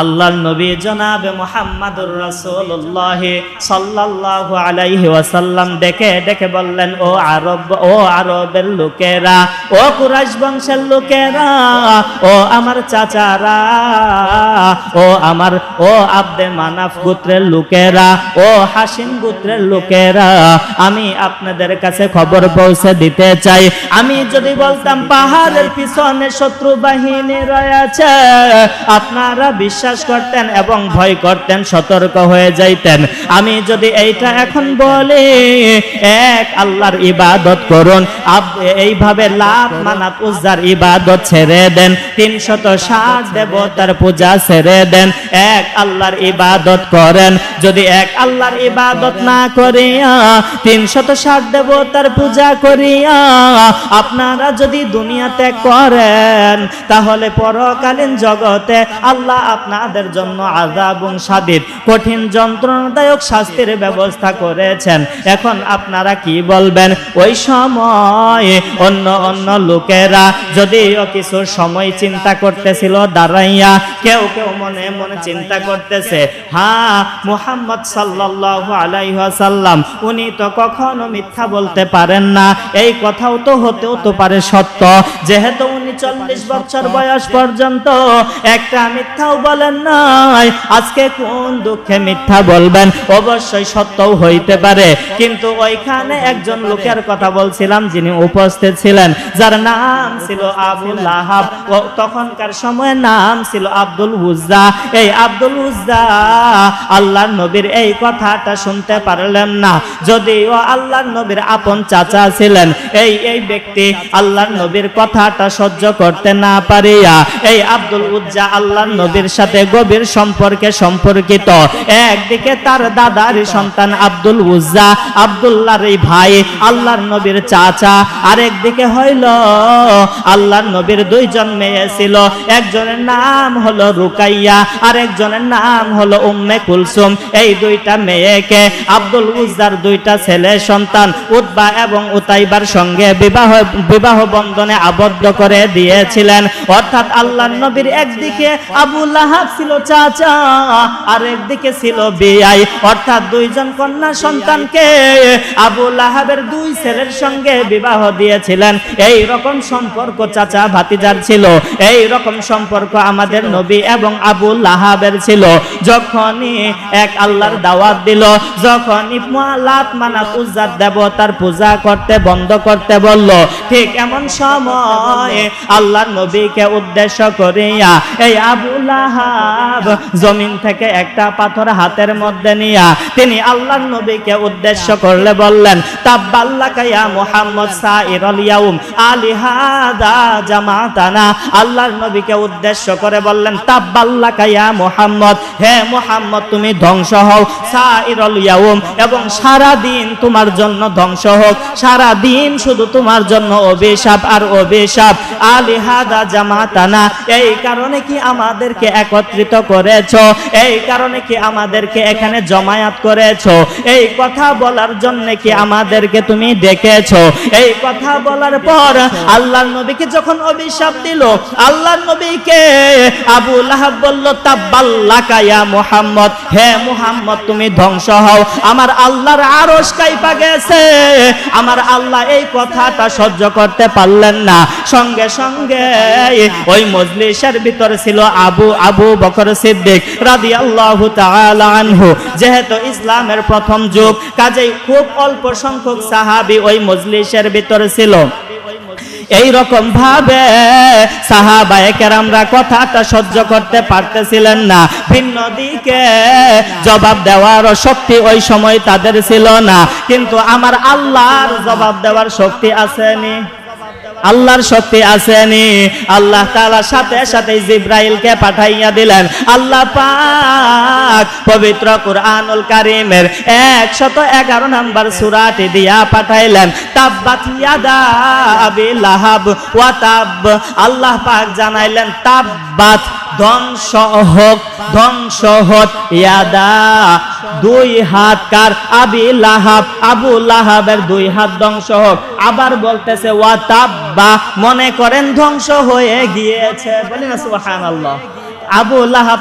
আল্লাহর নবী জনাবে মুহাম্মাদুর রাসূলুল্লাহ সাল্লাল্লাহু আলাইহি ওয়াসাল্লাম ডেকে ডেকে বললেন, ও আরব, ও আরবের লোকেরা, ও কুরাইশ বংশের লোকেরা, ও আমার চাচারা, ও আমার, ও আব্দে মানাফ গোত্রের লোকেরা, ও হাসিম গোত্রের লোকেরা, আমি আপনাদের কাছে খবর পৌঁছে দিতে চাই। আমি যদি বলতাম, পাহাড়ের পিছনে শত্রু বাহিনী রয়েছে, আপনারা বিশ্বাস করতেন এবং ভয় করতেন, সতর্ক হয়ে যাইতেন। আমি যদি এইটা এখন বলি, এক, আল্লাহর ইবাদত করুন এইভাবে লাভ মানাত উজ্জার ইবাদত ছেড়ে দেন, তিনশত ষাট দেবতার পূজা ছেড়ে দেন, এক, আল্লাহর ইবাদত করেন, যদি এক, আল্লাহর ইবাদত না করিয়া, তিনশত ষাট দেবতার পূজা করিয়া, আপনারা যদি দুনিয়াতে করেন, তাহলে পরকালীন জগতে আল্লাহ আপনাদের জন্য আজাবুন সাদিদ কঠিন যন্ত্রণাদায়ক শাস্তির ব্যবস্থা করেছেন। এখন আপনারা কি বলবেন? ওই সময় অন্য অন্য লোকেরা যদিও কিছু সময় চিন্তা করতেছিল, দাঁড়াইয়া কেউ কেউ মনে মনে চিন্তা করতেছে হ্যাঁ মুহাম্মদ সাল্লাল্লাহু আলাইহি ওয়াসাল্লাম, উনি তো কখনো মিথ্যা বলতে পারেন না। এই কথাও তো হতেও তো পারে সত্য। যেহেতু উনি চল্লিশ বছর বয়স পর্যন্ত একটা মিথ্যাও বলেন নাই, আজকে কোন দুঃখে মিথ্যা বলবেন? অবশ্যই সত্যও হইতে পারে। কিন্তু ওইখানে একজন লোকের কথা বলছিলাম, যিনি উপস্থিত ছিলেন, যার নাম ছিল আবুল লাহাব। ও তখনকার সময় নাম ছিল আব্দুল উজ্জা। এই আব্দুল উজ্জা আল্লাহর নবীর এই কথাটা শুনতে পারলেন না। যদিও আল্লাহর নবীর আপন চাচা ছিলেন, এই এই ব্যক্তি আল্লাহর নবীর কথাটা সহ্য করতে না পারিয়া, এই আব্দুল উজ্জা আল্লাহর নবীর সাথে গভীর সম্পর্কে সম্পর্কিত। একদিকে তার দাদার সন্তান আব্দুল উজ্জা, আব্দুল্লাহর এই ভাই, আল্লাহর নবীর চাচা। আরেকদিকে হইল আল্লাহর নবীর দুইজন মেয়ে ছিল। একজনের নাম হলো রুকাইয়া, আরেকজনের নাম হলো উম্মে কুলসুম। এই দুইটা মেয়েকে আব্দুল উজ্জার দুইটা ছেলে সন্তান উদ্বা এবং উতাইবার সঙ্গে বিবাহ বিবাহ বন্ধনে আবদ্ধ করে দিয়েছিলেন। অর্থাৎ আল্লাহর নবীর একদিকে আবু লাহাব ছিল চাচা আর একদিকে ছিল বিয়াই অর্থাৎ দুইজন কন্যা সন্তানকে আবু লাহাবের দুই ছেলের সঙ্গে বিবাহ দিয়েছিলেন। এই রকম সম্পর্ক চাচা ভাতিজার ছিল। এই রকম সম্পর্ক আমাদের নবী এবং আবু লাহাবের ছিল। যখনই এক আল্লাহর দাওয়াত দিল যখনই লাত মানা উজ্জাত দেবতার পূজা করতে বন্ধ করতে বলল ঠিক এমন সময় আল্লাহর নবীকে উদ্দেশ্য করিয়া এই আবু লাহাব জমিন থেকে একটা পাথর হাতের মধ্যে নিয়া তিনি আল্লাহর নবীকে উদ্দেশ্য করলে বললেন, তাব্বাল্লাকা ইয়া মুহাম্মদ সাইরুল ইয়াউম আলিহাদা জামাতানা। আল্লাহর নবীকে উদ্দেশ্য করে বললেন, তাব্বাল্লাকা ইয়া মুহাম্মদ, হে মুহাম্মদ তুমি ধ্বংস হও সাইরুল ইয়াউম, এবং সারা দিন তোমার জন্য ধ্বংস হোক, সারা দিন শুধু তোমার জন্য অভিশাপ আর অভিশাপ। আলিহাদা জামাতানা, এই কারণে কি আমাদেরকে একত্রিত করেছ। এই কারণে কি আমাদেরকে এখানে জমায়েত করেছ? এই কথা বলার জন্য কি আমাদেরকে তুমি ডেকেছো? এই কথা বলার পর আল্লাহর নবীকে যখন অভিশাপ দিল, আল্লাহর নবীকে আবু লাহাব বলল, তাব্বাল্লাকা ইয়া মুহাম্মদ, হে মুহাম্মদ, তুমি ধ্বংস হও। আমার আল্লাহর আরশ কাইপা গেছে। আমার আল্লাহ এই কথাটা সহ্য করতে পারলেন না। সঙ্গে সঙ্গে ওই মজলিসের ভিতর ছিল আবু আবু বকর সিদ্দিক রাদিয়াল্লাহু তাআলা আনহু। যেহেতু ইসলামের প্রথম যুগ, কাজেই খুব অল্প সংখ্যক সাহাবী ওই মজলিসের ভিতর ছিল। এই রকম ভাবে সাহাবায়ে কেরামরা কথাটা সহ্য করতে পারতেছিলেন না। ভিন্ন দিকে জবাব দেওয়ার শক্তি ওই সময় তাদের ছিল না। কিন্তু আমার আল্লাহর জবাব দেওয়ার শক্তি আসেনি। আল্লাহর সত্যি আসেনি। আল্লাহ তাআলা সাথে সাথে জিব্রাইলকে পাঠাইয়া দিলেন। আল্লাহ পাক পবিত্র কুরআনুল কারীমের 111 নম্বর সূরাটি দিয়া পাঠাইলেন। তাব্বাত ইয়াদা আবি লাহাব ওয়া তাব। আল্লাহ পাক জানাইলেন, তাব্বাত ধ্বংস হোক ধ্বংস হোক ইয়াদা। দুই হাত কার? আবি লাহাব, আবু লাহাবের দুই হাত ধ্বংস হোক আবার বলতেছে ওয়া তাব্বা মনে করেন ধ্বংস হয়ে গিয়েছে। বলি না সুবহানাল্লাহ। আবু লাহাব